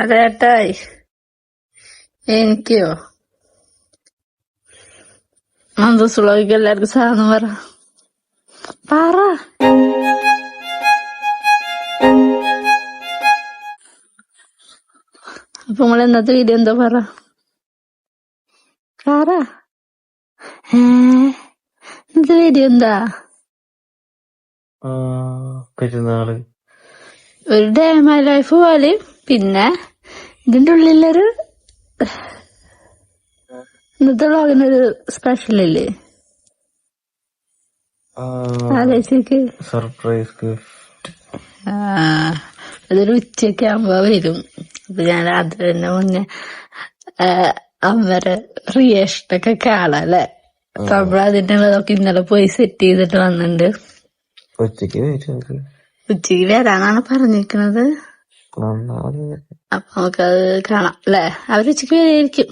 അതേട്ടായി എനിക്കോ? മന്ദസുളവിക്ക് എല്ലാവർക്കും സാധനം പറ. പറ. അപ്പൊ നമ്മൾ ഇന്നത്തെ വീഡിയോ എന്താ പറ? പറ. ഏ? ഇന്നത്തെ വീഡിയോ എന്താ? പെരുന്നാൾ. ഒരു ഡേ മൈ ലൈഫ് പോലെയും പിന്നെ ഇതിന്റെ ഉള്ളിലൊരു ഇന്നത്തെ വ്ളോഗിനൊരു സ്പെഷ്യൽ ഇല്ലേ? ആലോചിക്ക് സർപ്രൈസ് ഗിഫ്റ്റ് അതൊരു ഉച്ചയ്ക്ക് ആകുമ്പോ വരും. അപ്പൊ ഞാൻ രാത്രി തന്നെ മുന്നേ അമ്മരെ റിയേഷനൊക്കെ കാണാം അല്ലെ? അപ്പൊ നമ്മളതിന്റെ അതൊക്കെ ഇന്നലെ പോയി സെറ്റ് ചെയ്തിട്ട് വന്നിട്ടുണ്ട് ഉച്ചയ്ക്ക് വരാനാണ് പറഞ്ഞിരിക്കണത്. അപ്പൊ നമുക്കത് കാണാം അല്ലെ? അവർ ഉച്ചയ്ക്ക് വരായിരിക്കും.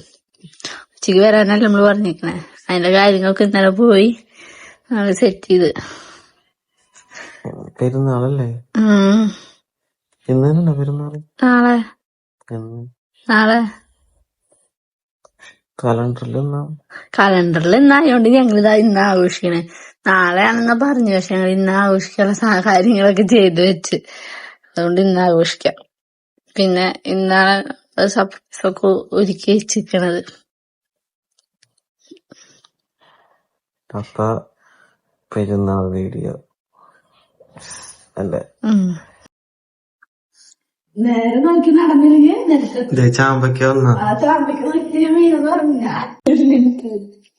ഉച്ചയ്ക്ക് വരാനല്ല നമ്മൾ പറഞ്ഞിരിക്കണേ അതിന്റെ കാര്യങ്ങൾക്ക് ഇന്നലെ പോയി സെറ്റ് ചെയ്ത്. പെരുന്നാളല്ലേ? ഉം. പെരുന്നാൾ നാളെ. നാളെ. കലണ്ടറിൽ ഇന്നായോണ്ട് ഞങ്ങൾ ഇതാ ഇന്ന് ആഘോഷിക്കണേ. നാളെയാണെന്നാ പറഞ്ഞു പക്ഷെ ഞങ്ങൾ ഇന്ന് ആഘോഷിക്കാനുള്ള കാര്യങ്ങളൊക്കെ ചെയ്തു വെച്ച്. അതുകൊണ്ട് ഇന്ന് ആഘോഷിക്കാം പിന്നെ ഇന്നാണ് സർപ്രൈസ് ഒക്കെ ഒരുക്കി വെച്ചിരിക്കണത്. അപ്പ പെരുന്നാൾ വീഡിയോ അല്ലേ? ഉം. നേരെ നോക്കി നടന്നില്ലെങ്കിൽ ദേ ചാമ്പയ്ക്ക വന്ന? ആ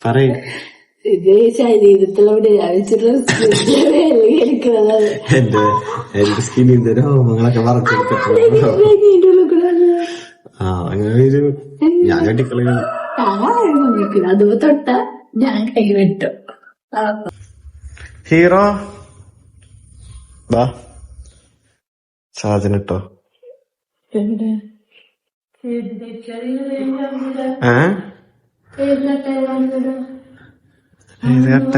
പറഞ്ഞ എന്റെ രോമങ്ങളൊക്കെ ആ അങ്ങനെ ഒരു ഞാൻ കെട്ടിക്കളയും അത് തൊട്ട ഞാൻ കൈ വെട്ടു. ഹീറോ? വാ. സാധനം ഇട്ടോ? ഏ? ഏത് കട്ട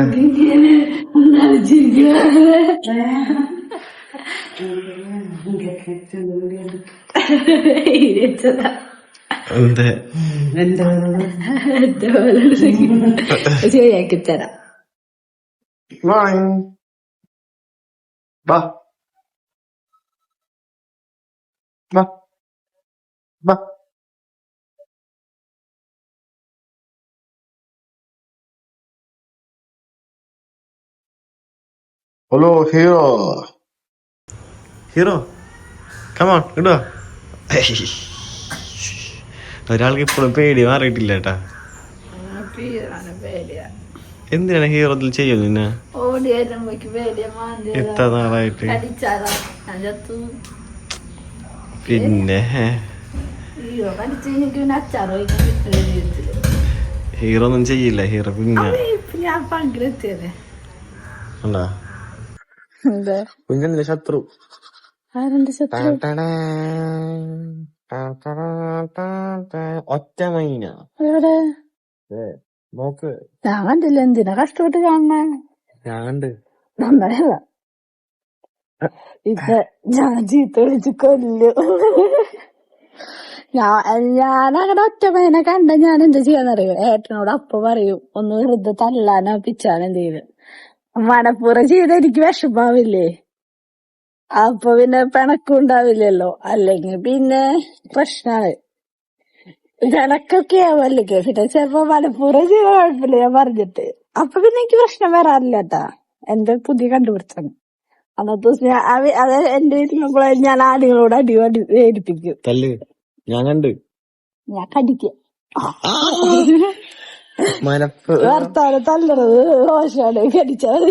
എന്ത്? ശരിയാക്കി തരാം. വാ. വാ. വാ. ഹലോ ഹീറോ ഹീറോ കമോൺ ഇടുക ഒരാൾക്ക് ഇപ്പോഴും പേടി മാറിയിട്ടില്ല കേട്ടാ എന്തിനാണ് ഹീറോ ഇതിൽ ചെയ്യുന്നത് നിന്നെ? എത്ര നാളായിട്ട്? പിന്നെ ഹീറോ ഒന്നും ചെയ്യില്ല ഹീറോ പിന്നെ. ഞാൻ പങ്കിലെത്തിയതേ ഉണ്ടാ? എന്താ? കുഞ്ഞിന്റെ ശത്രു? ആരെന്റെ ശത്രു? ഒറ്റ മൈന. എവിടെ? നോക്ക്. ഞാൻ കണ്ടില്ല എന്തിനാ കഷ്ടപ്പെട്ട് കാണണേ? ഞാൻ കണ്ട്. നന്നായല്ല ഇപ്പൊ ഞാൻ ചീത്ത വിളിച്ച് കൊല്ലു. ഞാൻ ഞാനങ്ങനെ ഒറ്റ മൈനെ കണ്ട ഞാൻ എന്താ ചെയ്യാന്നറിയോ? ഏട്ടനോട് അപ്പ പറയും ഒന്ന് വെറുതെ തല്ലാനോ പിച്ചാനോ എന്തെങ്കിലും മനപ്പുറം ചെയ്ത എനിക്ക് വിഷമാവില്ലേ? അപ്പൊ പിന്നെ പിണക്കം ഉണ്ടാവില്ലല്ലോ. അല്ലെങ്കിൽ പിന്നെ പ്രശ്നാണ്. പിണക്കൊക്കെ ആവല്ലേ പിന്നെ ചിലപ്പോ മനപ്പുറം ചെയ്ത കുഴപ്പമില്ല ഞാൻ പറഞ്ഞിട്ട്. അപ്പൊ പിന്നെ എനിക്ക് പ്രശ്നം വരാറില്ല കേട്ടാ എന്റെ പുതിയ കണ്ടുപിടിച്ചാണ് അന്നത്തെ ദിവസം ഞാൻ അവ- അത് എന്റെ വീട്ടിലുള്ള ഞാൻ ആടുകളോട് അടി അടി വേടിപ്പിക്കും തല്ല്. ഞാൻ കണ്ട്. ഞാൻ കടിക്കും. ഭർത്താവ് തല്ലണത് ദോഷമാണ് കടിച്ചാൽ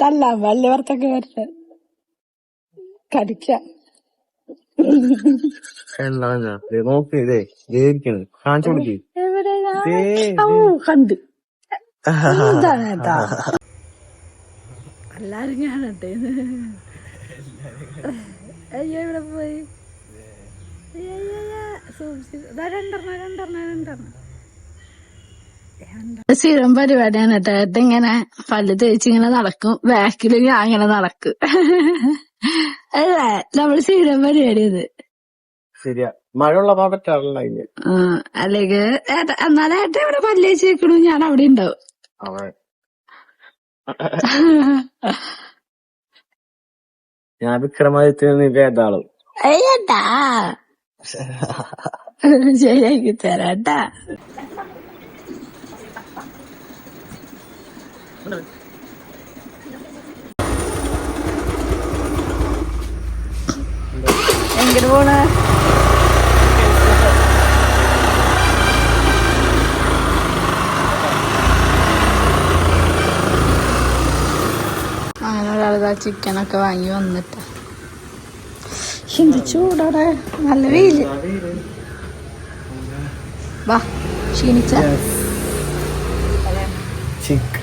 തല്ലാൻ വല്ല ഭർത്തൊക്കെ വരട്ടെ കടിക്ക. കണ്ട്. എല്ലാരും കാണട്ടെ. അയ്യോ ഇവിടെ പോയി അയ്യോ, അയ്യോ, അയ്യോ. സൂക്ഷിച്ച്. ദാ രണ്ടെണ്ണം രണ്ടെണ്ണം രണ്ടെണ്ണം സ്ഥിരം പരിപാടിയാണ് കേട്ടോ. ഇതിങ്ങനെ ഇങ്ങനെ പല്ല് തേച്ച് ഇങ്ങനെ നടക്കും. ബാക്കിൽ ഞാൻ അങ്ങനെ നടക്കും. അല്ലേ? നമ്മൾ സ്ഥിരം പരിപാടി ഇത് ശരിയാ. മഴയുള്ളപ്പോ പറ്റാറില്ല അതിന് ആ, അല്ലെങ്കിൽ ഏട്ട എന്നാലും ഏട്ടൻ ഇവിടെ പല്ല് തേച്ച് വെക്കണു ഞാൻ അവിടെ ഉണ്ടാവും. ഞാൻ വിക്രമാദിത്യ ഏതാളും അയ്യട്ടാ ശരിയാക്കി തരാട്ടാ എങ്ങനെ പോണ് അങ്ങനെ ഒരാളിതാ ചിക്കനൊക്കെ വാങ്ങി വന്നിട്ട്. എന്ത് ചൂടോടെ നല്ല വെയിൽ. വാ ക്ഷീണിച്ച. ചിക്ക്.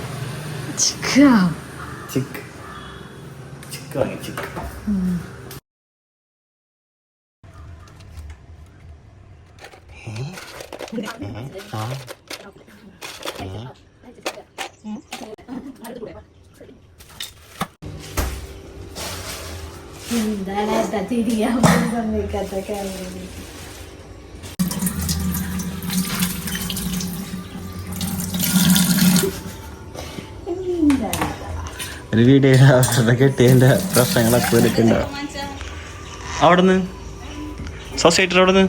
എന്താണ് തിരിയാൻ സമ്മതിക്കാത്ത ക്യാമറ ഒരു വീഡിയോ അവരുടെ കെട്ടിയതിന്റെ പ്രശ്നങ്ങളൊക്കെ സൊസൈറ്റിയുടെ അവിടുന്ന്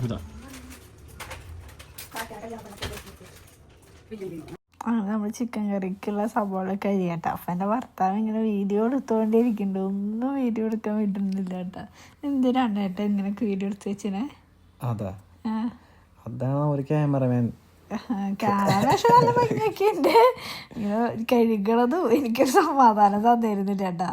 ഇതാ അങ്ങനെ നമ്മൾ സംഭവങ്ങളൊക്കെ സവാള കേട്ടോ അപ്പം എന്റെ ഭർത്താവ് ഇങ്ങനെ വീഡിയോ എടുത്തുകൊണ്ടിരിക്കുന്നുണ്ട് ഒന്നും വീഡിയോ എടുക്കാൻ പറ്റുന്നില്ല കേട്ടോ. എന്തിനാണ് ഏട്ടാ ഇങ്ങനെ വീഡിയോ എടുത്ത് വെച്ചിനെ? അതാ. അതാണ് ഒരു ക്യാമറമാൻ നല്ല ഇങ്ങനെ കഴുകണതും എനിക്കൊരു സമാധാനം തന്നിരുന്നില്ല കേട്ടാ.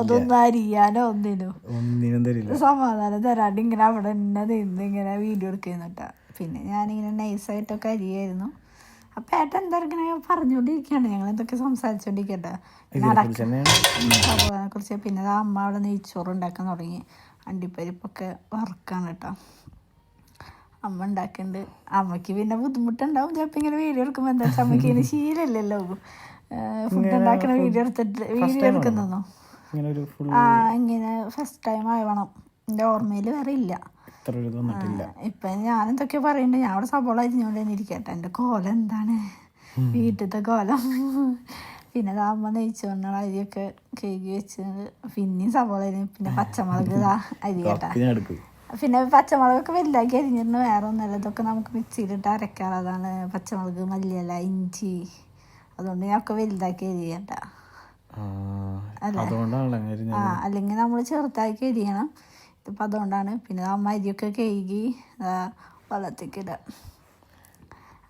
അതൊന്നും അരിയാനോ ഒന്നിനും. ഒന്നിനും തരില്ല. സമാധാനം തരാണ്ട് ഇങ്ങനെ അവിടെ തന്നെ നിന്ന് ഇങ്ങനെ വീഡിയോ എടുക്കുന്നുട്ടാ പിന്നെ ഞാനിങ്ങനെ നൈസായിട്ടൊക്കെ അരിയായിരുന്നു. അപ്പൊ ഏട്ടൻ എന്താ ഇങ്ങനെ പറഞ്ഞുകൊണ്ടിരിക്കുകയാണ് ഞങ്ങൾ എന്തൊക്കെ സംസാരിച്ചോണ്ടിരിക്കട്ടെ. സവാളനെ കുറിച്ച് പിന്നെ ആ അമ്മ അവിടെ നെയ്ച്ചോറ് ഉണ്ടാക്കാൻ തുടങ്ങി. അണ്ടിപ്പരിപ്പൊക്കെ വറുക്കാണ് കേട്ടോ. അമ്മ ഉണ്ടാക്കുന്നുണ്ട് അമ്മയ്ക്ക് പിന്നെ ബുദ്ധിമുട്ടുണ്ടാവും. ചിലപ്പോൾ ഇങ്ങനെ വീഡിയോ എടുക്കുമ്പോൾ എന്താ വെച്ചാൽ അമ്മയ്ക്ക് ഇങ്ങനെ ശീലമില്ലല്ലോ ഫുഡ് ഉണ്ടാക്കണ വീഡിയോ എടുത്തിട്ട് വീഡിയോ എടുക്കുന്നോ ആ ഇങ്ങനെ ഫസ്റ്റ് ടൈം ആവണം. എന്റെ ഓർമ്മയിൽ വേറെ ഇല്ല. ഇത്ര ഒരു തോന്നിട്ടില്ല ഇപ്പൊ ഞാൻ എന്തൊക്കെ പറയണ്ടേ. ഞാൻ അവിടെ സബോള അരിഞ്ഞോണ്ട് തന്നെ ഇരിക്കട്ടെ. എന്റെ കോലം എന്താണ്? വീട്ടിലത്തെ കോലം. പിന്നെ അമ്മ വന്ന അരിയൊക്കെ കഴുകി വെച്ചത്. പിന്നെയും സബോള അരിഞ്ഞു. പിന്നെ പച്ചമുളക് ഇതാ കേട്ടാ. പിന്നെ പച്ചമുളകൊക്കെ വലുതാക്കി അരിഞ്ഞിരുന്നു. വേറെ ഒന്നല്ല ഇതൊക്കെ നമുക്ക് മിക്സിയിലിട്ട് അരക്കാറുള്ളതാണ് പച്ചമുളക് മല്ലിയല ഇഞ്ചി. അതുകൊണ്ട് ഞാൻ ഒക്കെ വലുതാക്കി അരിയണ്ട ആ അല്ലെങ്കിൽ നമ്മൾ ചെറുതാക്കി അരിയണം. ഇതിപ്പോൾ അതുകൊണ്ടാണ് പിന്നെ അമ്മ അരിയൊക്കെ കഴുകി വെള്ളത്തേക്ക് ഇടുക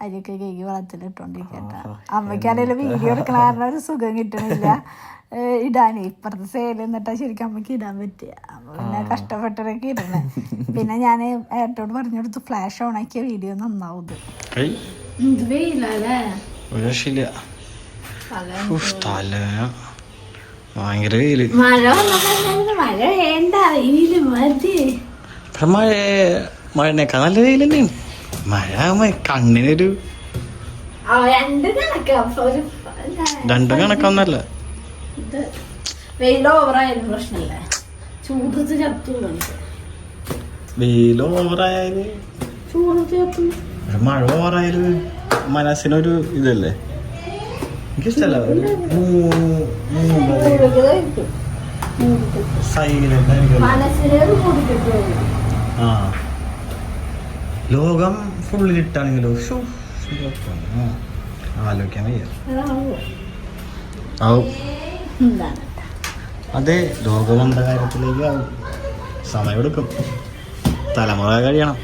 അരിയൊക്കെ കഴുകി വെള്ളത്തിലിട്ടോണ്ടിരിക്കട്ട അമ്മയ്ക്കാണെങ്കിലും വീഡിയോ എടുക്കണ കാരണം ഒരു സുഖം കിട്ടണില്ല. ഇടാൻ ഇടാനേ ഇപ്പുറത്തെ സേൽ എന്നിട്ടാ ശരിക്കും അമ്മയ്ക്ക് ഇടാൻ പറ്റുക അപ്പൊ പിന്നെ കഷ്ടപ്പെട്ടൊക്കെ ഇടണേ. പിന്നെ ഞാൻ ഏട്ടോട് പറഞ്ഞു കൊടുത്തു ഫ്ലാഷ് ഓൺ ആക്കിയ വീഡിയോ നന്നാവും ഇത്. വെയിലല്ലേ ഭയങ്കര വെയിൽ. മഴ മഴ. വേണ്ട വെയിൽ? മതി. ഇവിടെ മഴ മഴനേക്കാൾ നല്ല വെയിൽ തന്നെയാണ് മഴ കണ്ണിനൊരു രണ്ട് കണക്കൊന്നല്ല. വെയിൽ ഓവറായാലും പ്രശ്നമില്ല ചൂടത്ത് ചത്തു നമുക്ക് വെയിൽ ഓവറായാൽ ചൂടത്ത് ചത്തു. മഴ ഓവറായാലും മനസ്സിനൊരു ഇതല്ലേ? എനിക്കിഷ്ടല്ല കൂടിക്കിട്ടു ആ ലോകം ഫുള്ളിലിട്ടാണെങ്കിലോ ആലോചിക്കാൻ വയ്യ. ആവും അതെ ലോകം എന്ത കാര്യത്തിലേക്ക് ആവും. സമയമെടുക്കും തലമുറ കഴിയണം.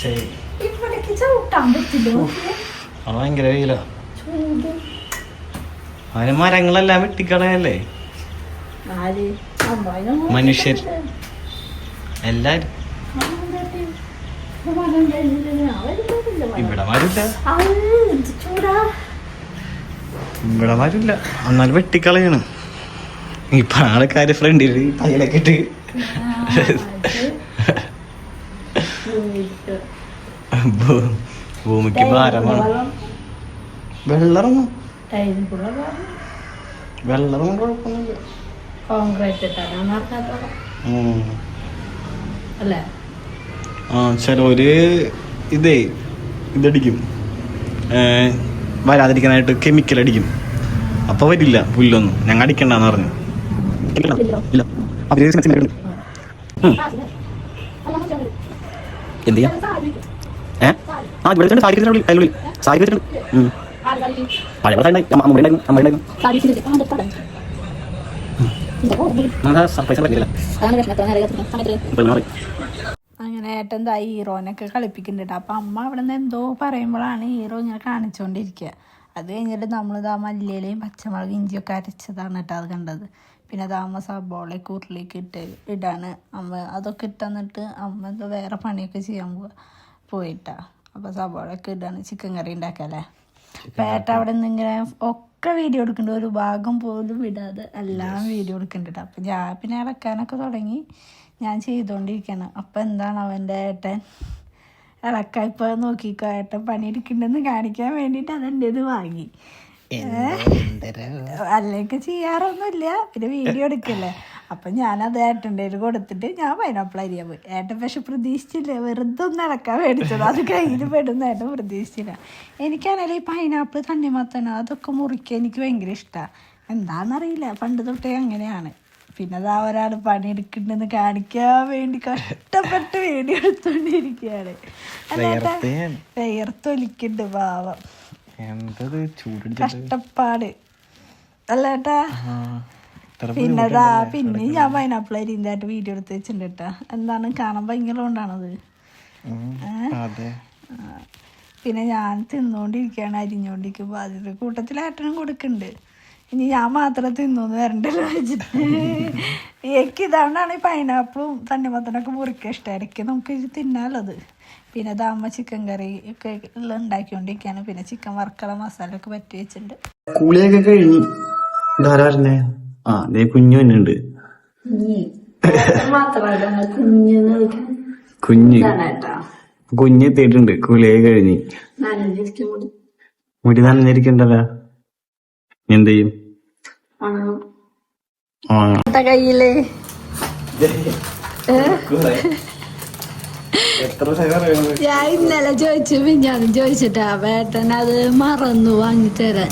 ശരി. ഭയങ്കര വെയില മരങ്ങളെല്ലാം വെട്ടിക്കളയല്ലേ? മനുഷ്യർ. എല്ലാരും. ഇവിടെ മരില്ല ചൂടാ. ഇവിടെ മരില്ല എന്നാൽ വെട്ടിക്കളയാണ്. ഇപ്പൊ ആൾക്കാര് ഫ്രണ്ടിൽ തയ്യലൊക്കെ ഇട്ട്. ഭൂ- ഭൂമിക്ക് ഭാരമാണ്. വെള്ളറങ്ങും. വെള്ളറങ്ങും കുഴപ്പമൊന്നുമില്ല. ആ ചിലവര് ഇതേ ഇതടിക്കും. വരാതിരിക്കാനായിട്ട് കെമിക്കൽ അടിക്കും. അപ്പൊ വരില്ല പുല്ലൊന്നും. ഞങ്ങൾ അടിക്കണ്ടെന്ന് പറഞ്ഞു. ഇല്ല. അവർ. എന്ത് ചെയ്യാം? ആ ഇവിടെ വെച്ചിട്ടുണ്ട്. അതിനുള്ളിൽ അങ്ങനെ ഏട്ടൻ എന്താ ഹീറോനൊക്കെ കളിപ്പിക്കുന്നുണ്ട്. അപ്പം അമ്മ അവിടെ നിന്ന് എന്തോ പറയുമ്പോഴാണ് ഹീറോ ഇങ്ങനെ കാണിച്ചുകൊണ്ടിരിക്കുക അത് കഴിഞ്ഞിട്ട് നമ്മളിത് ആ മല്ലിയിലയും പച്ചമുളക് ഇഞ്ചിയൊക്കെ അരച്ചതാണ് കേട്ടോ അത് കണ്ടത്. പിന്നെ അത് അമ്മ സബോളയൊക്കെ ഇട്ട് ഇടാണ്. അമ്മ അതൊക്കെ ഇട്ടന്നിട്ട് അമ്മ എന്തോ വേറെ പണിയൊക്കെ ചെയ്യാൻ പോവാ. പോയിട്ടാ. അപ്പോൾ ഒക്കെ ഇടാണ് ചിക്കൻ കറി ഉണ്ടാക്കല്ലേ പേട്ട അവിടെ നിന്ന് ഇങ്ങനെ ഒക്കെ വീഡിയോ എടുക്കുന്നുണ്ട്. ഒരു ഭാഗം പോലും ഇടാതെ എല്ലാം വീഡിയോ എടുക്കുന്നുണ്ട് അപ്പം ഞാൻ പിന്നെ ഇളക്കാനൊക്കെ തുടങ്ങി. ഞാൻ ചെയ്തുകൊണ്ടിരിക്കണം അപ്പം എന്താണ് അവന്റെ ഏട്ടൻ? ഇപ്പോൾ നോക്കിക്കോ. ഏട്ടൻ പണിയെടുക്കണ്ടെന്ന് കാണിക്കാൻ വേണ്ടിയിട്ട് അതെന്റെ ഇത് വാങ്ങി. അല്ലെങ്കിൽ ചെയ്യാറൊന്നുമില്ല. പിന്നെ വീഡിയോ എടുക്കല്ലേ? അപ്പം ഞാനത് ഏട്ടന്റെ കയ്യിൽ കൊടുത്തിട്ട് ഞാൻ പൈനാപ്പിൾ അരിയാൻ പോയി. ഏട്ടൻ പക്ഷെ പ്രതീക്ഷിച്ചില്ല. വെറുതെ ഒന്ന് ഇളക്കാൻ മേടിച്ചത് അത് കയ്യിൽ പെടുന്ന ഏട്ടൻ പ്രതീക്ഷിച്ചില്ല. എനിക്കാണെങ്കിൽ ഈ പൈനാപ്പിൾ തണ്ണിമത്തന അതൊക്കെ മുറിക്കാൻ എനിക്ക് ഭയങ്കര ഇഷ്ടമാണ് എന്താണെന്നറിയില്ല പണ്ട് തൊട്ടേ അങ്ങനെയാണ്. പിന്നെ അതാ ഒരാൾ പണിയെടുക്കുന്നുണ്ടെന്ന് കാണിക്കാൻ വേണ്ടി കഷ്ടപ്പെട്ട് വേണ്ടി എടുത്തോണ്ടിരിക്കുകയാണ് വിയർത്തൊലിക്കുന്നുണ്ട് പാവം. കഷ്ടപ്പാട്. അല്ലേട്ടാ? പിന്നെ അതാ പിന്നെ ഞാൻ പൈനാപ്പിൾ അരിന്തായിട്ട് വീഡിയോ എടുത്ത് വെച്ചിട്ടുണ്ട് കേട്ടാ. എന്താണ് കാണാൻ ഭയങ്കര കൊണ്ടാണത് അതെ. പിന്നെ ഞാൻ തിന്നുകൊണ്ടിരിക്കുകയാണ് അരിഞ്ഞുകൊണ്ടിരിക്കുമ്പോൾ അതിന്റെ കൂട്ടത്തിൽ ഏട്ടനും കൊടുക്കുന്നുണ്ട്. ഇനി ഞാൻ മാത്രം തിന്നോന്ന് വരണ്ടല്ലോ വെച്ചിട്ട്. എനിക്ക് ഇതാണ്ടാണ് ഈ പൈനാപ്പിളും തണ്ണിമത്തനൊക്കെ മുറിക്കുക ഇഷ്ടം. ഇടയ്ക്ക് നമുക്ക് ഇത് തിന്നാലത് പിന്നെ ദാമ ചിക്കൻ കറി ഒക്കെ ഉള്ള ഉണ്ടാക്കിക്കൊണ്ടിരിക്കുകയാണ്. പിന്നെ ചിക്കൻ വറുക്കള മസാല ഒക്കെ പറ്റി വെച്ചിട്ടുണ്ട്. കൂളിയൊക്കെ കഴിഞ്ഞു. ധാരാറിനെ ആ ദേ കുഞ്ഞു ഉണ്ട് മാത്രമല്ല കുഞ്ഞെന്ന് കുഞ്ഞ് കുഞ്ഞ്. എത്തിയിട്ടുണ്ട് കുലേ കഴിഞ്ഞ്. മുടി. നനഞ്ഞിരിക്കണ്ടല്ലോ. എന്ത് ചെയ്യും? കയ്യിൽ. ഞാൻ ഇന്നലെ ചോദിച്ചു പിന്നെ ചോദിച്ചിട്ടാ വേട്ടൻ അത് മറന്നു വാങ്ങിത്തരാൻ.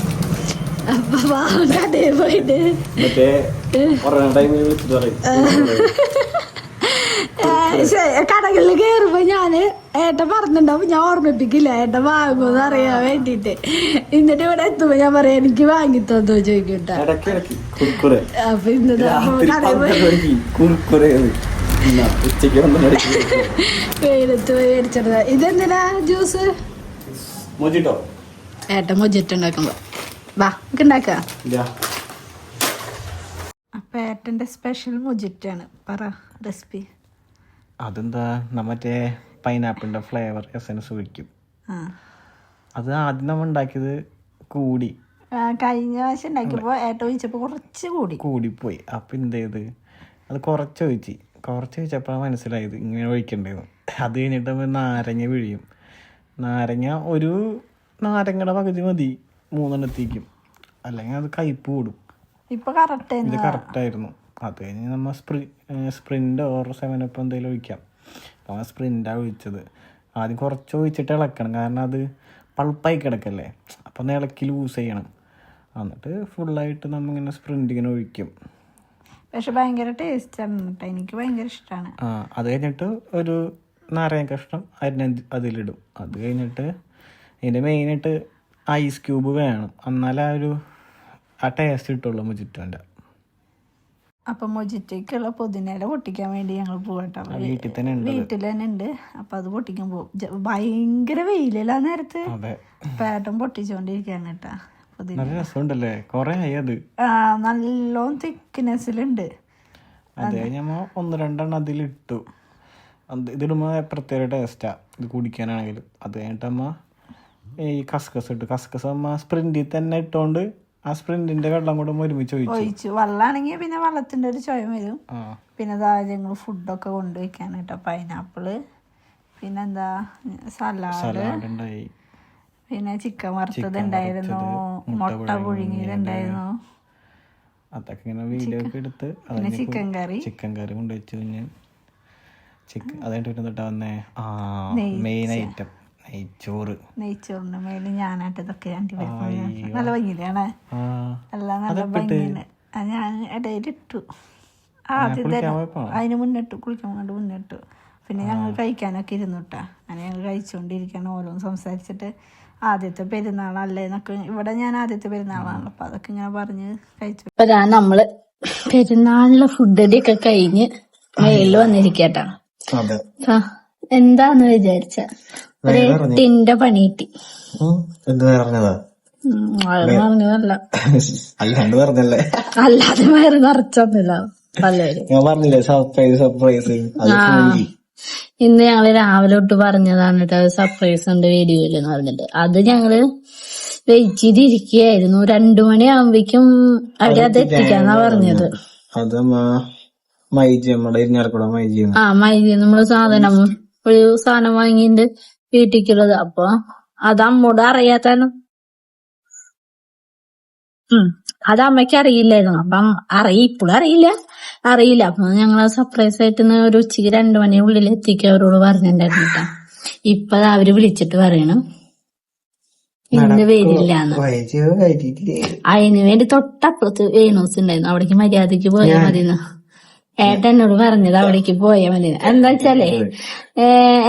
ടൈമിൽ വിളിച്ചിട്ട് പറയും. കടകളിൽ കയറുമ്പോ ഞാൻ ഏട്ടൻ പറഞ്ഞിട്ടുണ്ടാവും ഞാൻ ഓർമ്മിപ്പിക്കില്ല ഏട്ടൻ വാങ്ങുമെന്ന് അറിയാൻ വേണ്ടിട്ട്. എന്നിട്ട് ഇവിടെ എത്തുമ്പോ ഞാൻ പറയാം എനിക്ക് വാങ്ങിത്തന്നോ? ചോദിക്കട്ടാ അപ്പൊ ഇന്ന് ദാ രാത്രി കടയിൽ പോയി പന്ത്രണ്ട് മണിക്ക് കുറുക്കുറെ ഉച്ചയ്ക്ക് പന്ത്രണ്ട് വെയിലത്ത് പോയി മേടിച്ചത് ഇതെന്തിനാ ജ്യൂസ്? മോജിട്ടോ. ഏട്ടൻ മൊജിറ്റ് ഉണ്ടാക്കുമ്പോ. വാ നമുക്ക് ഉണ്ടാക്കാം ഇല്ല അപ്പൊ ഏട്ടന്റെ സ്പെഷ്യൽ മൊജിറ്റാണ്. പറ റെസിപ്പി അതെന്താ? മറ്റേ പൈനാപ്പിളിന്റെ ഫ്ലേവർ എസൻസ് ഒഴിക്കും. ആ. അത് ആദ്യം നമ്മൾ ഉണ്ടാക്കിയത് കൂടി. കഴിഞ്ഞ പ്രാവശ്യം ഉണ്ടാക്കിയപ്പോ ഏട്ടൻ ഒഴിച്ചപ്പോ കുറച്ച് കൂടി. കൂടിപ്പോയി. അപ്പൊ എന്ത് ചെയ്ത്? അത് കുറച്ച് ഒഴിച്ച് കുറച്ച് ഒഴിച്ചപ്പോഴാണ് മനസ്സിലായത് ഇങ്ങനെ ഒഴിക്കണ്ടേന്ന്. അത് കഴിഞ്ഞിട്ട് നമ്മൾ നാരങ്ങ പിഴിയും. നാരങ്ങ ഒരു നാരങ്ങയുടെ പകുതി മതി. മൂന്നെണ്ണത്തേക്കും. അല്ലെങ്കിൽ അത് കയ്പ് കൂടും. ഇപ്പൊ കറക്റ്റ് ഇത് കറക്റ്റായിരുന്നു അത് കഴിഞ്ഞ് നമ്മൾ സ്പ്രി സ്പ്രിന്റ് ഓർ സെവനപ്പ് എന്തെങ്കിലും ഒഴിക്കാം. നമ്മൾ സ്പ്രിന്റാണ് ഒഴിച്ചത്. ആദ്യം കുറച്ച് ഒഴിച്ചിട്ട് ഇളക്കണം. കാരണം അത് പൾപ്പായി കിടക്കല്ലേ. അപ്പം ഒന്ന് ഇളക്കി ലൂസ് ചെയ്യണം. എന്നിട്ട് ഫുള്ളായിട്ട് നമ്മളിങ്ങനെ സ്പ്രിന്റ് ഇങ്ങനെ ഒഴിക്കും. പക്ഷെ ഭയങ്കര ടേസ്റ്റ് ആണ് കേട്ടോ എനിക്ക് ഭയങ്കര ഇഷ്ടമാണ് ആ അത് കഴിഞ്ഞിട്ട് ഒരു നാരങ്ങ കഷ്ണം അതിന് അതിലിടും. അത് കഴിഞ്ഞിട്ട് ഇതിന്റെ മെയിനായിട്ട് ഐസ് ക്യൂബ് വേണം. എന്നാലേ ആ ഒരു ആ ടേസ്റ്റ് കിട്ടുള്ളൂ മുജിറ്റോന്റെ അപ്പം മൊജിറ്റയ്ക്കുള്ള പൊതിനേല പൊട്ടിക്കാൻ വേണ്ടി ഞങ്ങൾ പോകട്ടോ വീട്ടിൽ തന്നെ ഉണ്ട് വീട്ടിൽ തന്നെ ഉണ്ട്. അപ്പൊ അത് പൊട്ടിക്കാൻ പോകും. ഭയങ്കര വെയിലല്ല നേരത്ത്. പേട്ടം പേട്ടൻ പൊട്ടിച്ചോണ്ടിരിക്കാണ് കേട്ടാ നല്ല രസമുണ്ടല്ലേ? കുറേ ആ നല്ലോണം തിക്നെസ്സിലുണ്ട്. അതെ ഒന്ന് രണ്ടെണ്ണം അതിലിട്ടു. ഇതിടുമ്പോ ഇതിടുമ്പോൾ പ്രത്യേക ടേസ്റ്റാ ഇത് കുടിക്കാനാണെങ്കിലും. അത് കഴിഞ്ഞിട്ട് അമ്മ ഈ കസ്കസ് ഇട്ട്. കസ്കസ് അമ്മ സ്പ്രിന്റിൽ തന്നെ ഇട്ടോണ്ട് ആ സ്പ്രിന്റിന്റെ വെള്ളം കൂടെ ഒരുമിച്ച് ഒഴിച്ചു. വെള്ളാണെങ്കിൽ പിന്നെ വെള്ളത്തിന്റെ ഒരു ചോയം വരും. പിന്നെ ഇതാ ഞങ്ങൾ ഫുഡൊക്കെ കൊണ്ടുവയ്ക്കാൻ കേട്ടോ. പൈനാപ്പിൾ പിന്നെന്താ സലാഡ് പിന്നെ ചിക്കൻ വറുത്തത് ഉണ്ടായിരുന്നു മുട്ട പുഴുങ്ങിയതുണ്ടായിരുന്നു അതൊക്കെ ഇങ്ങനെ വീഡിയോ ഒക്കെ എടുത്ത് പിന്നെ ചിക്കൻ കറി. ചിക്കൻ കറി കൊണ്ടുവച്ചു ഞാൻ ചിക്കൻ അതായിട്ട് പിന്നെ തൊട്ടാ വന്നേ. ആ മെയിൻ ഐറ്റം നെയ്ച്ചോറ്. നെയ്ച്ചോറിന്റെ മേലെ ഞാനായിട്ട് ഇതൊക്കെ നല്ല ഭംഗിയിലാണ്. ആ. എല്ലാം നല്ല ഭംഗിയാണ് ഞാൻ ഇടയിലിട്ടു ആദ്യം അതിന് മുന്നിട്ടു കുളിക്കാൻ കൊണ്ട് മുന്നിട്ടു. പിന്നെ ഞങ്ങൾ കഴിക്കാനൊക്കെ ഇരുന്നുട്ടാ. അങ്ങനെ ഞങ്ങൾ കഴിച്ചുകൊണ്ടിരിക്കുകയാണ് ഓരോന്ന് സംസാരിച്ചിട്ട്. ആദ്യത്തെ പെരുന്നാളല്ലേ എന്നൊക്കെ ഇവിടെ ഞാൻ ആദ്യത്തെ പെരുന്നാളാണ് അപ്പൊ അതൊക്കെ ഇങ്ങനെ പറഞ്ഞ് കഴിച്ചു. ഇപ്പൊ നമ്മൾ പെരുന്നാളിലെ ഫുഡടി ഒക്കെ കഴിഞ്ഞ് മേളിൽ വന്നിരിക്കട്ടാ. അതെ. എന്താന്ന് വിചാരിച്ച? എട്ടിന്റെ പണി കിട്ടി എന്ത് പറഞ്ഞതാ ഉം, അല്ല പറഞ്ഞല്ലേ അല്ലാതെ വയറ് നിറച്ചൊന്നുമില്ല പലരും ഞാൻ പറഞ്ഞില്ലേ സർപ്രൈസ് സർപ്രൈസ് ഇന്ന് ഞങ്ങൾ രാവിലെ തൊട്ട് പറഞ്ഞതാണ് കേട്ടോ സർപ്രൈസ് ഉണ്ട് വീഡിയോയിൽ എന്ന് പറഞ്ഞിട്ട്. അത് ഞങ്ങൾ വെയിറ്റ് ചെയ്തിരിക്കുകയായിരുന്നു രണ്ടു മണിയാകുമ്പോഴേക്കും അവർ അത് എത്തിക്കാന്നാ പറഞ്ഞത്. ആ മൈജി നമ്മുടെ ഇരിഞ്ഞാലക്കുട മൈജി ആ മൈജി നമ്മൾ സാധനം ഒരു സാധനം വാങ്ങിയിട്ട് വീട്ടിക്കുള്ളത് അപ്പൊ അത് അമ്മോട് അറിയാത്താണ് ഉം. അത് അമ്മയ്ക്ക് അറിയില്ലായിരുന്നു. അപ്പം അറിയി ഇപ്പോഴും അറിയില്ല. അറിയില്ല. അപ്പൊ ഞങ്ങൾ സർപ്രൈസ് ആയിട്ട് ഒരു ഉച്ചയ്ക്ക് രണ്ടു മണിയുള്ളിൽ എത്തിക്കുക അവരോട് പറഞ്ഞിട്ടുണ്ടായിരുന്നു കേട്ടോ. ഇപ്പൊ അവർ വിളിച്ചിട്ട് പറയണം. ഇന്ന് വരില്ല അതിന് വേണ്ടി തൊട്ടപ്പുറത്ത് വേണൂസ് ഉണ്ടായിരുന്നു. അവിടേക്ക് മര്യാദയ്ക്ക് പോയാൽ മതിന്ന് ഏട്ടൻ എന്നോട് പറഞ്ഞത് അവിടേക്ക് പോയാൽ മതി എന്താ വെച്ചാലേ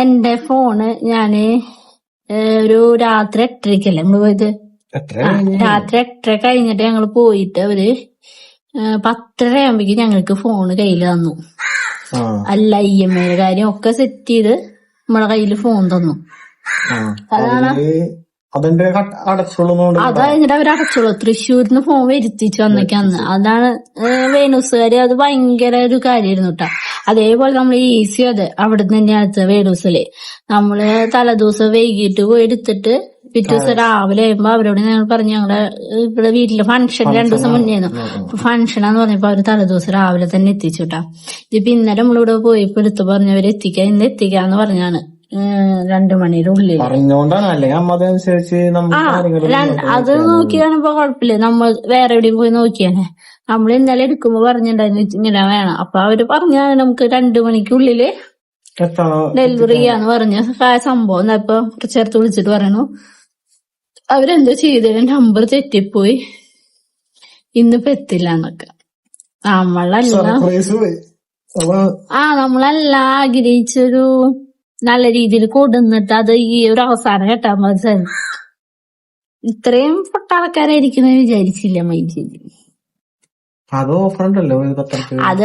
എന്റെ ഫോണ് ഞാൻ ഒരു രാത്രി എട്ടരക്കല്ലേ നമ്മൾ പോയത്? രാത്രി എട്ടര കഴിഞ്ഞിട്ട് ഞങ്ങൾ പോയിട്ട് അവർ പത്തര ആകുമ്പോഴേക്കും ഞങ്ങൾക്ക് ഫോണ് കയ്യിൽ തന്നു. അല്ല ഇ എം ഐയുടെ കാര്യം ഒക്കെ സെറ്റ് ചെയ്ത് നമ്മളെ കയ്യിൽ ഫോൺ തന്നു. ആ. അതിൽ അതിന്റെ അടച്ചുള്ളൂ അത് കഴിഞ്ഞിട്ട് അവർ നിന്ന് ഫോൺ വരുത്തിച്ചു വന്നേക്കാന്ന് അതാണ് വേണൂസുകാര്. അത് ഭയങ്കര ഒരു കാര്യമായിരുന്നു കേട്ടോ അതേപോലെ നമ്മൾ ഈസി അത് അവിടെ തന്നെ അടുത്ത വേണൂസിലെ നമ്മൾ തലേദിവസം വൈകിട്ട് പോയി എടുത്തിട്ട് പിറ്റേ ദിവസം രാവിലെ ആയപ്പോ അവരോട് ഞങ്ങൾ പറഞ്ഞു ഞങ്ങളുടെ ഇവിടെ വീട്ടിൽ ഫംഗ്ഷൻ രണ്ടു ദിവസം മുന്നേന്നു. ഫംഗ്ഷനാന്ന് പറഞ്ഞപ്പോ അവർ തലേദിവസം രാവിലെ തന്നെ എത്തിച്ചു കേട്ടാ ഇതിപ്പോ ഇന്നലെ നമ്മളിവിടെ പോയപ്പോ എടുത്തു പറഞ്ഞവര് എത്തിക്കാം ഇന്ന് എത്തിക്കാന്ന് പറഞ്ഞാണ്. രണ്ടു മണിയുടെ ഉള്ളിൽ പറഞ്ഞോണ്ടാണ് അല്ലെങ്കിൽ അമ്മ അതനുസരിച്ച് ആ അത് നോക്കിയാണ് ഇപ്പൊ കുഴപ്പമില്ല. നമ്മൾ വേറെ എവിടെയും പോയി നോക്കിയാണ്. നമ്മൾ ഇന്നലെ എടുക്കുമ്പോ പറഞ്ഞിട്ടുണ്ടായിരുന്നു ഇങ്ങനെ വേണം. അപ്പൊ അവർ പറഞ്ഞ നമുക്ക് രണ്ടു മണിക്കുള്ളിൽ എത്താണോ. ഡെലിവറി ചെയ്യാന്ന് പറഞ്ഞ. സംഭവം എന്നാ ഇപ്പൊ ചേർത്ത് വിളിച്ചിട്ട് പറയണു. അവരെന്തോ ചെയ്തതിന് നമ്പർ തെറ്റിപ്പോയി. ഇന്നിപ്പോ എത്തില്ല എന്നൊക്കെ. നമ്മളല്ല. സർപ്രൈസ് പോയി അപ്പൊ ആ നമ്മളല്ല ആഗ്രഹിച്ചൊരു നല്ല രീതിയിൽ കൊടുന്നിട്ട് അത് ഈ ഒരു അവസാനം കേട്ടാ മനസ്സിലായി ഇത്രയും പൊട്ട വിചാരിച്ചില്ല മൈജി. അത് ഓഫർ ഉണ്ടല്ലോ അത്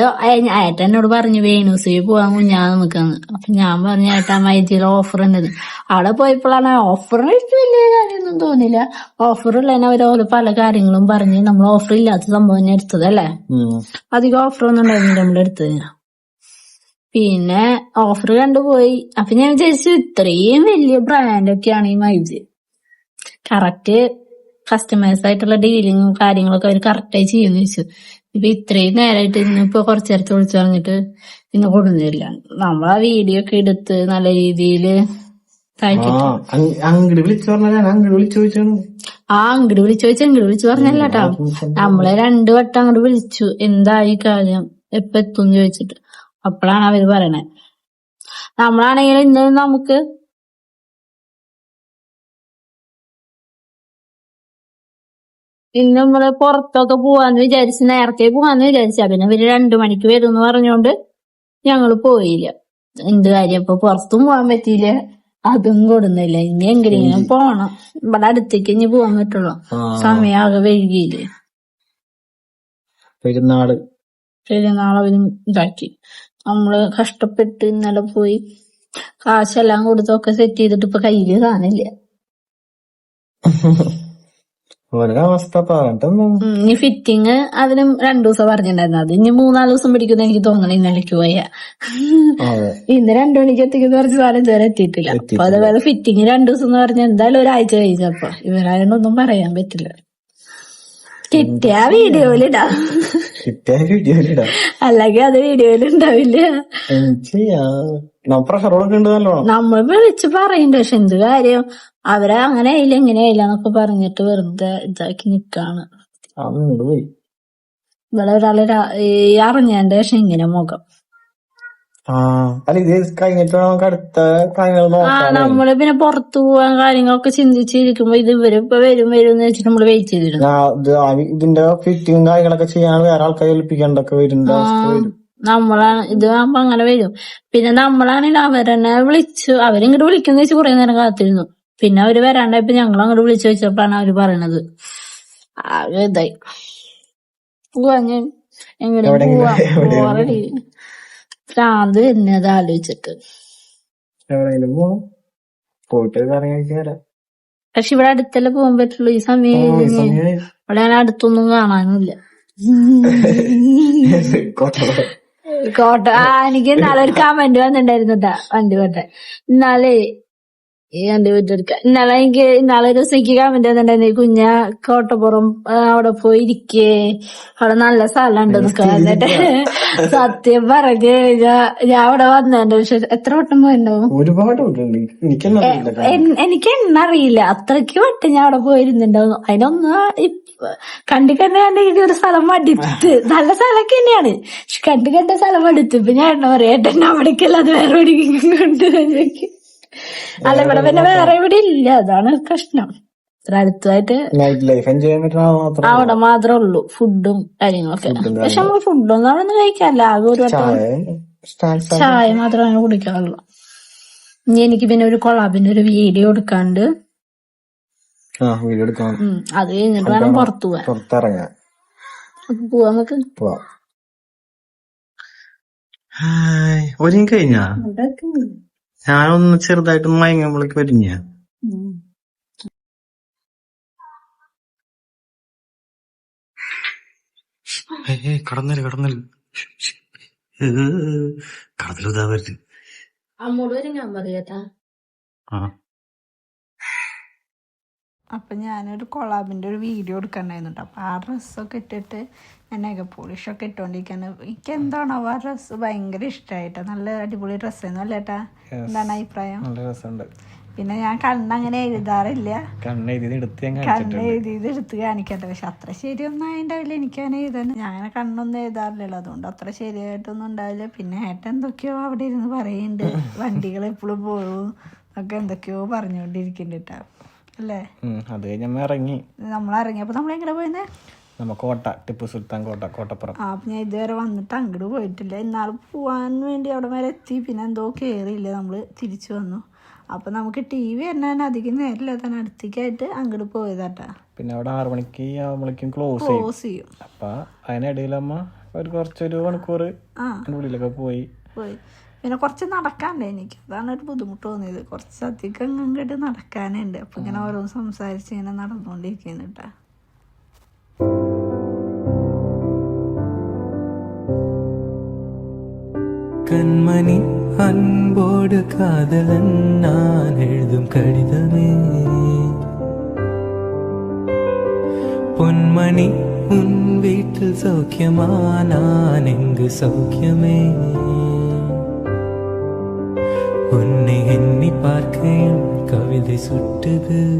ഏട്ടൻ എന്നോട് പറഞ്ഞു വേണൂസിൽ പോവാൻ കുഞ്ഞാ നിക്കാന്ന്. അപ്പൊ ഞാൻ പറഞ്ഞു ഏട്ടാ മൈജിയിൽ ഓഫർ ഉണ്ടത് അവിടെ പോയപ്പോഴാണ് ഓഫർ വലിയ കാര്യമൊന്നും തോന്നില്ല. ഓഫർ ഉള്ളതിനെ അവർ പല കാര്യങ്ങളും പറഞ്ഞ് നമ്മൾ ഓഫർ ഇല്ലാത്ത സംഭവം തന്നെ എടുത്തതല്ലേ? അധികം ഓഫർ ഒന്നും ഉണ്ടായിരുന്നില്ല നമ്മൾ എടുത്തത് പിന്നെ ഓഫർ കണ്ടുപോയി അപ്പൊ ഞാൻ വിചാരിച്ചു ഇത്രയും വലിയ ബ്രാൻഡ് ഒക്കെയാണ് ഈ മൈജ്. കറക്റ്റ് കസ്റ്റമേഴ്സ് ആയിട്ടുള്ള ഡീലിങ്ങും കാര്യങ്ങളൊക്കെ അവർ കറക്റ്റായി ചെയ്യുമെന്ന് ചോദിച്ചു ഇപ്പൊ ഇത്രയും നേരമായിട്ട് ഇന്നിപ്പോ കുറച്ചു നേരത്തെ വിളിച്ചു പറഞ്ഞിട്ട് ഇന്ന് കൊടുന്നില്ല. നമ്മൾ ആ വീഡിയോ ഒക്കെ എടുത്ത് നല്ല രീതിയിൽ ആ അങ്- അങ്ങട് വിളിച്ചു പറഞ്ഞാൽ ഞാൻ അങ്ങട് വിളിച്ചു ചോദിച്ചാണ്. ആ അങ്ങോട്ട് വിളിച്ചു ചോദിച്ചു അങ്ങോട്ട് വിളിച്ചു പറഞ്ഞല്ല കേട്ടോ നമ്മളെ രണ്ടു വട്ടം അങ്ങോട്ട് വിളിച്ചു. എന്തായി കാര്യം? എപ്പെത്തും ചോദിച്ചിട്ട്. അപ്പോഴാണ് അവർ പറയണേ. നമ്മളാണെങ്കിൽ ഇന്ന് നമുക്ക് ഇന്ന് നമ്മൾ പുറത്തൊക്കെ പോവാന്ന് വിചാരിച്ച് നേരത്തെ പോവാന്ന് വിചാരിച്ച പിന്നെ ഇവർ രണ്ടു മണിക്ക് വരും എന്ന് പറഞ്ഞോണ്ട് ഞങ്ങൾ പോയില്ല. എന്ത് കാര്യം? ഇപ്പൊ പുറത്തും പോവാൻ പറ്റിയില്ല. അതും കൊടുന്നില്ല. ഇനി എങ്ങനെയെങ്കിലും പോണം. ഇവിടെ അടുത്തേക്ക് ഇനി പോവാൻ പറ്റുള്ളൂ. സമയാകെ വൈകിയില്ലേ. പെരുന്നാൾ. പെരുന്നാളവരും ഇതാക്കി. നമ്മൾ കഷ്ടപ്പെട്ട് ഇന്നലെ പോയി കാശെല്ലാം കൊടുത്തൊക്കെ സെറ്റ് ചെയ്തിട്ട് ഇപ്പൊ കയ്യിൽ കാണില്ല ഓരോ അവസ്ഥ പറഞ്ഞിട്ടൊന്നും ഉം, ഇനി ഫിറ്റിങ് അതിനും രണ്ടു ദിവസം പറഞ്ഞിട്ടുണ്ടായിരുന്നു അത്. ഇനി മൂന്നാൽ ദിവസം പിടിക്കുന്ന എനിക്ക് തോന്നണം ഇന്നലേക്ക് പോയ. അതെ. ഇന്ന് രണ്ടു മണിക്ക് എത്തിക്കുന്ന കുറച്ച് സാധനം ഇതുവരെ എത്തിയിട്ടില്ല. അപ്പൊ അതുപോലെ ഫിറ്റിങ് രണ്ടു ദിവസം എന്ന് പറഞ്ഞാൽ എന്തായാലും ഒരാഴ്ച കഴിഞ്ഞപ്പോ ഇവരായോണ്ടൊന്നും പറയാൻ പറ്റില്ല. കിട്ടിയ വീഡിയോയിലിടാ അല്ലെങ്കിൽ അത് വീഡിയോയിൽ ഉണ്ടാവില്ല നമ്മൾ വിളിച്ച് പറയുന്നുണ്ട് പക്ഷെ എന്ത് കാര്യം? അവരെ അങ്ങനെ ആയില്ല ഇങ്ങനെ ആയില്ല എന്നൊക്കെ പറഞ്ഞിട്ട് വെറുതെ ഇതാക്കി നിക്കാണ്. ഇവിടെ ഒരാൾ അറിഞ്ഞാണ്ട് പക്ഷെ ഇങ്ങനെ മുഖം. അല്ല ഇത് കഴിഞ്ഞിട്ട് നമുക്ക് അടുത്ത കാര്യങ്ങൾ ആ നോക്കാം നമ്മൾ പിന്നെ പുറത്തു പോവാൻ കാര്യങ്ങളൊക്കെ ചിന്തിച്ചിരിക്കുമ്പോ ഇത് ഇവർ ഇപ്പൊ വരും വരും എന്ന് വെച്ചിട്ട് നമ്മൾ വെയിറ്റ് ചെയ്തിരുന്നു ആ, ഇത് ആ ഇതിന്റെ ഫിറ്റിങ് കാര്യങ്ങളൊക്കെ ചെയ്യാൻ വേറെ ആൾക്കാരെ ഏൽപ്പിക്കേണ്ടൊക്കെ വരുന്നുണ്ട് അവസ്ഥ വരും. നമ്മളാണ് ഇത് ആകുമ്പോ അങ്ങനെ വരും. പിന്നെ നമ്മളാണെങ്കിൽ അവരെന്നെ വിളിച്ചു അവരിങ്ങോട്ട് വിളിക്കുന്ന വെച്ച് കുറെ നേരം കാത്തിരുന്നു. പിന്നെ അവർ വരാണ്ടായപ്പോ ഞങ്ങൾ അങ്ങോട്ട് വിളിച്ചു വെച്ചപ്പോഴാണ് അവർ പറയണത്. ആകെ ഇതായി. പോവാഞ്ഞ് എങ്ങനെ എവിടെങ്കിലും- പോവാ. പോവാറടി ഭ്രാന്ത് എന്നത് ആലോചിച്ചിട്ട്. എവിടെയെങ്കിലും പോണം. പോയിട്ട് കറങ്ങി കഴിച്ച് വരാം. പക്ഷെ ഇവിടെ അടുത്തല്ലേ പോകാൻ പറ്റുള്ളൂ. ഈ സമയം ഇവിടെ ഞാൻ അടുത്തൊന്നും കാണാനില്ല. കോട്ട. ആ എനിക്ക് ഇന്നാളെ ഒരു കമന്റ് വന്നിട്ടുണ്ടായിരുന്നു ട്ടാ. വണ്ടി പോട്ടെ ഇന്നാളെ ഈ എന്റെ വീട്ടിലെടുക്ക ഇന്നലെ എനിക്ക് ഇന്നാളെ ഒരു ദിവസം എനിക്ക് കമന്റ് വന്നിട്ടുണ്ടായിരുന്നു കുഞ്ഞ കോട്ടപ്പുറം അവിടെ പോയിരിക്കേ. അവിടെ നല്ല സ്ഥലം ഉണ്ട് എന്നിട്ട് സത്യം പറഞ്ഞു ഞാൻ അവിടെ വന്നതിന്റെ പക്ഷെ എത്ര വട്ടം പോയിട്ടുണ്ടാവും ഒരുപാട് എനിക്ക് എണ്ണ അത്രയ്ക്ക് വട്ടം ഞാൻ അവിടെ പോയിരുന്നുണ്ടാവും അതിനൊന്ന് കണ്ടു കണ്ടി കണ്ട് എനിക്ക് ഒരു സ്ഥലം മടുത്ത്. നല്ല സ്ഥലമൊക്കെ തന്നെയാണ്. പക്ഷെ കണ്ടു കണ്ട സ്ഥലം മടുത്ത്. ഇപ്പൊ ഞാൻ എണ്ണ പറയാം ഏട്ടൻ അവിടേക്കല്ല അത് വേറെ എവിടേക്കും കൊണ്ടുവരേക്ക് അല്ല ഇവിടെ പിന്നെ വേറെ ഇവിടെ ഇല്ല. അതാണ് പ്രശ്നം. ഇത്ര അടുത്തായിട്ട് അവിടെ മാത്രമേ ഉള്ളൂ. ഫുഡും കാര്യങ്ങളൊക്കെ. പക്ഷെ നമ്മൾ ഫുഡൊന്നും അവിടെ ഒന്നും കഴിക്കാല്ല ആകെ ഒരു വട്ടം ചായ മാത്രമേ കുടിക്കാറുള്ളൂ. ഇനി എനിക്ക് പിന്നെ ഒരു കൊളാബിന്റെ ഒരു വീഡിയോ എടുക്കാണ്ട്. അത് കഴിഞ്ഞിട്ട് വേണം പുറത്തു പോവാൻ. പുറത്തിറങ്ങാൻ. അപ്പൊ നമുക്ക്. പോവാം. കഴിഞ്ഞാ? ഞാനൊന്ന് ചെറുതായിട്ട് മയങ്ങുമ്പോഴേക്ക് വരുന്ന കടന്നൽ കടന്നൽ. കടന്നൽ ഇതാ വരുത് അമ്മോട് പറയട്ടാ ആ. അപ്പൊ ഞാനൊരു കൊളാബിന്റെ ഒരു വീഡിയോ എടുക്കണ്ടായിരുന്നു ട്ടോ. അപ്പൊ ആ ഡ്രസ്സൊക്കെ ഇട്ടിട്ട് നെഗ പോളിഷൊക്കെ ഇട്ടുകൊണ്ടിരിക്കാണ് എനിക്ക് എന്താണോ ആ ഡ്രസ്സ് ഭയങ്കര ഇഷ്ടമായിട്ട് നല്ല അടിപൊളി ഡ്രസ്സായിരുന്നു അല്ലേട്ടാ എന്താണ് അഭിപ്രായം? നല്ല രസമുണ്ട്. പിന്നെ ഞാൻ കണ്ണങ്ങനെ എഴുതാറില്ല. കണ്ണെഴുതി എടുത്ത് കാണിക്കട്ടെ. പക്ഷെ അത്ര ശരിയൊന്നും അതിന്റെ എനിക്ക് അങ്ങനെ എഴുതാൻ ഞാൻ അങ്ങനെ കണ്ണൊന്നും എഴുതാറില്ലല്ലോ. അതുകൊണ്ട് അത്ര ശരിയായിട്ടൊന്നും ഉണ്ടാവില്ല. പിന്നെ ഏട്ടൻ എന്തൊക്കെയോ അവിടെ ഇരുന്ന് പറയുന്നുണ്ട്. വണ്ടികൾ എപ്പോഴും പോകും. ഒക്കെ എന്തൊക്കെയോ പറഞ്ഞുകൊണ്ടിരിക്കുന്നുണ്ട് കേട്ടോ അല്ലേ? അത് കഴിഞ്ഞ് ഇറങ്ങി. നമ്മൾ ഇറങ്ങിയപ്പോൾ നമ്മൾ എങ്ങനെ പോയിരുന്നേ നമ്മ കോട്ട ടിപ്പു സുൽത്താൻ കോട്ട കോട്ടപ്പുറം. ആ അപ്പം ഞാൻ ഇതുവരെ വന്നിട്ട് അങ്ങോട്ട് പോയിട്ടില്ല. ഇന്നാൾ പോകാൻ വേണ്ടി അവിടെ വരെ എത്തി. പിന്നെ എന്തോ കയറിയില്ല നമ്മൾ തിരിച്ചു വന്നു. അപ്പം നമുക്ക് ടി വി തന്നെ അധികം നേരില്ല തന്നെ അടുത്തേക്കായിട്ട് അങ്ങോട്ട് പോയതാട്ടാ. പിന്നെ അവിടെ ആറു മണിക്ക് ആവുമ്പോഴേക്കും ക്ലോസ് ക്ലോസ് ചെയ്യും. അപ്പൊ അതിനിടയിൽ അമ്മ ഒരു കുറച്ചൊരു മണിക്കൂർ ഉള്ളിലൊക്കെ പോയി. പോയി. പിന്നെ കുറച്ച് നടക്കാണ്ടേ എനിക്ക്. അതാണ് ഒരു ബുദ്ധിമുട്ട് തോന്നിയത്. കുറച്ച് അധികം അങ്ങോട്ട് നടക്കാനുണ്ട്. അപ്പൊ ഇങ്ങനെ ഓരോന്ന് സംസാരിച്ച് ഇങ്ങനെ നടന്നുകൊണ്ടിരിക്കുന്നു கண்மணி அன்போடு காதலன் நான் எழுதும் கடிதமே. பொன்மணி உன் வீட்டில் சௌக்கியமா? நான் எங்கு சௌக்கியமே? உன்னை எண்ணி பார்க்கையும் கவிதை சுட்டுது.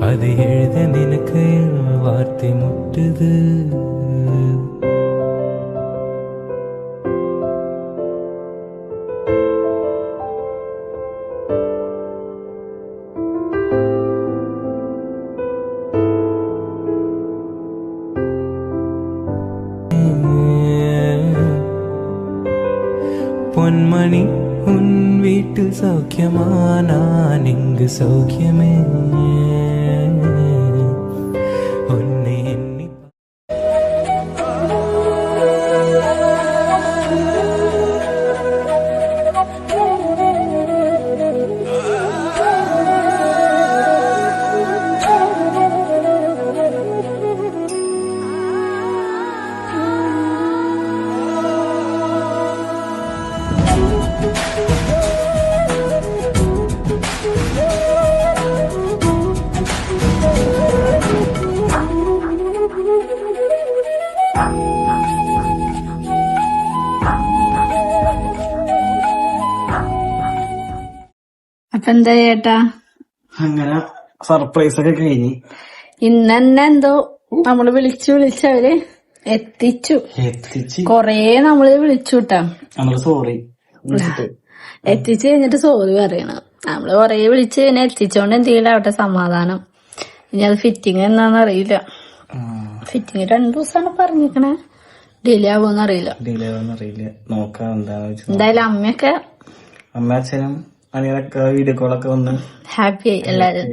அதை எழுத நினைக்கையில் வார்த்தை முட்டுது. பொன்மணி உன் வீட்டு சௌக்கியமா? நான் இங்கு சௌக்கியமே. എന്താ ചേട്ടാ? അങ്ങനെ സർപ്രൈസ് ഒക്കെ കഴിഞ്ഞ്. ഇന്നെന്നെ എന്തോ നമ്മൾ വിളിച്ചു വിളിച്ചവര് എത്തിച്ചു. എത്തിച്ചു. കൊറേ നമ്മൾ വിളിച്ചു കിട്ടാ നമ്മൾ സോറി എത്തിച്ചു കഴിഞ്ഞിട്ട് സോറി പറയണം. നമ്മൾ കൊറേ വിളിച്ച് പിന്നെ എത്തിച്ചോണ്ട് എന്തെങ്കിലും അവിടെ സമാധാനം. ഇനി അത് ഫിറ്റിങ് എന്നാന്ന് അറിയില്ല. ഫിറ്റിങ് രണ്ടു ദിവസമാണ് പറഞ്ഞിരിക്കണേ ഡിലേ ആവുമെന്ന് അറിയില്ല. ഡിലേ അറിയില്ല. നോക്കാം എന്താ എന്തായാലും അമ്മയൊക്കെ അമ്മ അച്ഛനും അനിയനൊക്കെ വീഡിയോ കോളൊക്കെ വന്ന് ഹാപ്പി ആയി എല്ലാരും.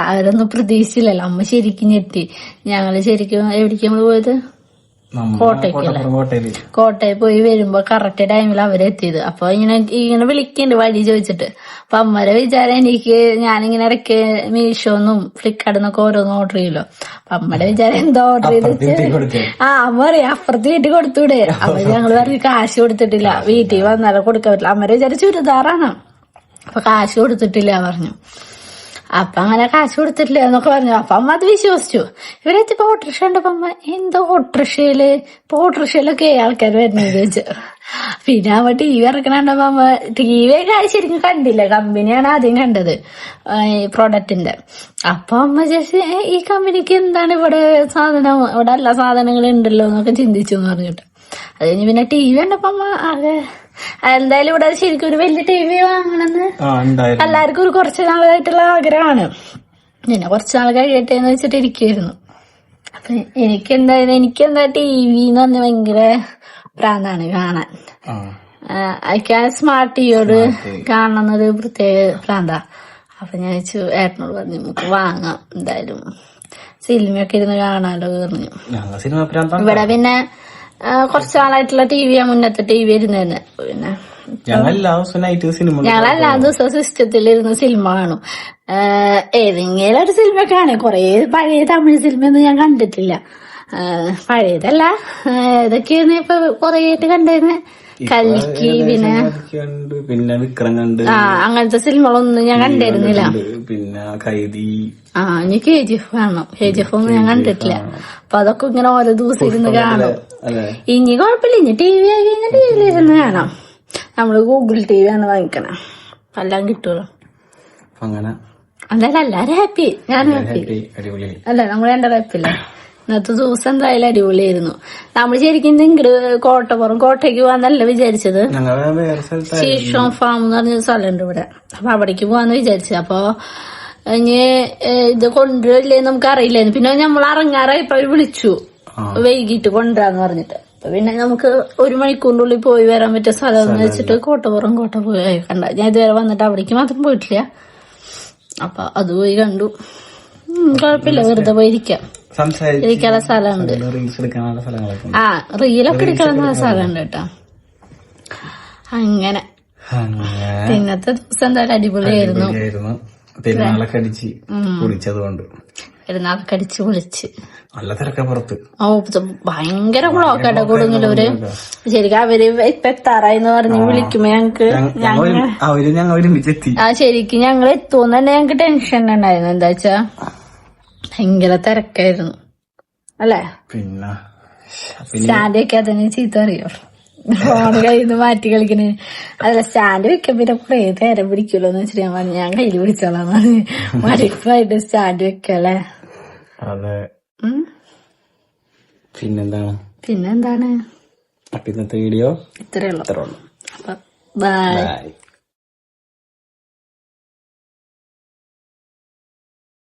അവരൊന്നും പ്രതീക്ഷിച്ചില്ലല്ലോ. അമ്മ ശരിക്കും ഞെട്ടി. ഞങ്ങൾ ശരിക്കും എവിടേക്ക് നമ്മൾ പോയത്? കോട്ടയ്ക്കല്ലേ? കോട്ടയിൽ പോയി വരുമ്പോ കറക്റ്റ് ടൈമിൽ അവരെത്തിയത് അപ്പൊ ഇങ്ങനെ ഇങ്ങനെ വിളിക്കുന്നുണ്ട് വഴി ചോദിച്ചിട്ട്. അപ്പൊ അമ്മരെ വിചാരം എനിക്ക് ഞാനിങ്ങനെ ഇടയ്ക്ക് മീഷോന്നും ഫ്ലിപ്കാർട്ടിന്നൊക്കെ ഓരോന്നും ഓർഡർ ചെയ്യല്ലോ. അപ്പൊ അമ്മയുടെ വിചാരം എന്താ ഓർഡർ ചെയ്ത് ആ അമ്മ പറയാ അപ്പുറത്ത് വീട്ടിൽ കൊടുത്തൂടെ. അപ്പൊ ഞങ്ങൾ പറഞ്ഞു കാശ് കൊടുത്തിട്ടില്ല. വീട്ടിൽ വന്നാലും കൊടുക്കാൻ പറ്റില്ല. അമ്മരെ വിചാരം ചുരിദാറാണ്. അപ്പൊ കാശ് കൊടുത്തിട്ടില്ല പറഞ്ഞു. അപ്പൊ അങ്ങനെ കാശ് കൊടുത്തിട്ടില്ല എന്നൊക്കെ പറഞ്ഞു. അപ്പൊ അമ്മ അത് വിശ്വസിച്ചു. ഇവരെത്തിപ്പോ ഓട്ടോറിക്ഷ കണ്ടപ്പോ അമ്മ എന്തോ ഓട്ടോറിക്ഷയിൽ? ഇപ്പൊ ഓട്ടോറിക്ഷയിലൊക്കെ ആൾക്കാർ വരുന്നത് ചോദിച്ചു. പിന്നെ അമ്മ ടി വി ഇറക്കണുണ്ടപ്പോ അമ്മ ടി വി ശരിക്കും കണ്ടില്ല. കമ്പനിയാണ് ആദ്യം കണ്ടത് ഈ പ്രോഡക്റ്റിന്റെ അപ്പൊ അമ്മ ചേച്ചി ഈ കമ്പനിക്ക് എന്താണ് ഇവിടെ സാധനം? ഇവിടെ എല്ലാ സാധനങ്ങളും ഉണ്ടല്ലോ എന്നൊക്കെ ചിന്തിച്ചു എന്ന് പറഞ്ഞിട്ട്. അത് കഴിഞ്ഞ് പിന്നെ ടി വി കണ്ടപ്പോ അമ്മ ആകെ എന്തായാലും ഇവിടെ ശരിക്കും ഒരു വലിയ ടി വി വാങ്ങണമെന്ന് എല്ലാവർക്കും ഒരു കുറച്ച് നാളായിട്ടുള്ള ആഗ്രഹമാണ്. പിന്നെ കുറച്ച് നാൾ കഴിയട്ടെ എന്ന് വെച്ചിട്ട് ഇരിക്കുമായിരുന്നു അപ്പൊ എനിക്ക് എന്തായാലും എനിക്ക് എന്താ ടി വി എന്ന് പറഞ്ഞ ഭയങ്കര പ്രാന്താണ് കാണാൻ. അയക്കാൻ സ്മാർട്ട് ടിവിയോട് കാണുന്നത് പ്രത്യേക പ്രാന്താ. അപ്പൊ ഞാൻ വെച്ചു ഏട്ടനോട് പറഞ്ഞു നമുക്ക് വാങ്ങാം എന്തായാലും. സിനിമയൊക്കെ ഇരുന്ന് കാണാലോ പറഞ്ഞു. ഇവിടെ പിന്നെ കുറച്ച് നാളായിട്ടുള്ള ടി വിയാ മുന്നത്തെ ടി വി ഇരുന്നതന്നെ പിന്നെ ഞങ്ങളെല്ലാ ദിവസവും നൈറ്റ് സിനിമ ഞങ്ങൾ എല്ലാ ദിവസവും സിസ്റ്റത്തിൽ ഇരുന്ന് സിനിമ കാണും ഏതെങ്കിലും ഒരു സിനിമ കാണും. കൊറേ പഴയ തമിഴ് സിനിമയൊന്നും ഞാൻ കണ്ടിട്ടില്ല. പഴയതല്ല. ഏതൊക്കെയാണ് ഇപ്പൊ കൊറേ ആയിട്ട് കണ്ടിരുന്നെ കൽക്കി പിന്നെ പിന്നെ വിക്രം കണ്ട്. ആ അങ്ങനത്തെ സിനിമകളൊന്നും ഞാൻ കണ്ടിരുന്നില്ല. പിന്നെ കൈതി ആ ഇനി കെ ജി എഫ് കാണണം കെ ജി എഫ് ഒന്നും ഞാൻ കണ്ടിട്ടില്ല. അപ്പൊ അതൊക്കെ ഇങ്ങനെ ഓരോ ദിവസം ഇരുന്ന് കാണും. ഇനി കുഴപ്പമില്ല. ഇനി ടി വി ആയി കഴിഞ്ഞാൽ ടി വിയിലിരുന്ന് കാണാം. നമ്മൾ ഗൂഗിൾ ടി വി ആണ് വാങ്ങിക്കണം. എല്ലാം കിട്ടുമല്ലോ അങ്ങനെ. എന്തായാലും എല്ലാരും ഹാപ്പി ഞാൻ ഹാപ്പി അടിപൊളി. അല്ല നമ്മൾ രണ്ടര ഹാപ്പില്ല ഇന്നത്തെ ദിവസം എന്തായാലും അടിപൊളിയായിരുന്നു. നമ്മൾ ശരിക്കും ഇങ്ങട് കോട്ടപ്പുറം കോട്ടയ്ക്ക് പോവാന്നല്ല വിചാരിച്ചത്? ശീഷോ ഫാം എന്ന് പറഞ്ഞ സ്ഥലമുണ്ട് ഇവിടെ. അപ്പൊ അവിടേക്ക് പോവാന്ന് വിചാരിച്ചത്. അപ്പൊ ഇനി ഇത് കൊണ്ടുവരില്ലേ നമുക്ക് അറിയില്ലായിരുന്നു പിന്നെ നമ്മൾ ഇറങ്ങാറായപ്പോ അവർ വിളിച്ചു. വൈകിട്ട് കൊണ്ടുവരാന്ന് പറഞ്ഞിട്ട്. അപ്പൊ പിന്നെ നമുക്ക് ഒരു മണിക്കൂറിനുള്ളിൽ പോയി വരാൻ പറ്റിയ സ്ഥലം എന്ന് വെച്ചിട്ട് കോട്ടപ്പുറം കോട്ട പോയി കണ്ട. ഞാൻ ഇതുവരെ വന്നിട്ട് അവിടേക്ക് മാത്രം പോയിട്ടില്ല. അപ്പൊ അത് പോയി കണ്ടു. കൊഴപ്പില്ല കുഴപ്പമില്ല. വെറുതെ പോയി ഇരിക്കാം. സംസാരിച്ച് ഇരിക്കാനുള്ള സ്ഥലമുണ്ട്. ആ റീലൊക്കെ എടുക്കാനുള്ള സ്ഥലമുണ്ട് കേട്ടോ. അങ്ങനെ. പിന്നത്തെ ഇന്നത്തെ ദിവസം എന്തായാലും അടിപൊളിയായിരുന്നു. പെരുന്നാളൊക്കെ അടിച്ച് കുളിച്ചതുകൊണ്ട്. പെരുന്നാളൊക്കെ കടിച്ചു പൊളിച്ച്. നല്ല തിരക്ക പുറത്ത് ഓ ഭയങ്കര കുളമൊക്കെ കൊടുങ്ങല്ലൂര്. ശരിക്കും അവർ ഇപ്പൊ എത്താറായിന്ന് പറഞ്ഞ് വിളിക്കുമ്പോ ഞങ്ങക്ക് ഞങ്ങൾ ആ ശരിക്കും ഞങ്ങൾ എത്തുമെന്ന് തന്നെ ഞങ്ങക്ക് ടെൻഷൻ ഉണ്ടായിരുന്നു. എന്താ വെച്ചാ ഭയങ്കര തിരക്കായിരുന്നു. അല്ലേ? പിന്നെ പിന്നെ സ്റ്റാൻഡ് വെക്കാതെ ചീത്ത അറിയോ ഫോൺ കയ്യിൽ നിന്ന് മാറ്റി കളിക്കണേ. അതല്ല സ്റ്റാൻഡ് വെക്കാൻ പിന്നെ കുറെ നേരം പിടിക്കുമല്ലോ എന്ന് വെച്ചിട്ട് ഞാൻ പറഞ്ഞു ഞാൻ കയ്യിൽ പിടിച്ചോളാം മടിപ്പായിട്ട് സ്റ്റാൻഡ് വെക്കല്ലേ? അതെ. പിന്നെന്താണ്? പിന്നെന്താണ്? അപ്പൊ ഇന്നത്തെ വീഡിയോ ഇത്രയുള്ളൂ. അപ്പൊ ബൈ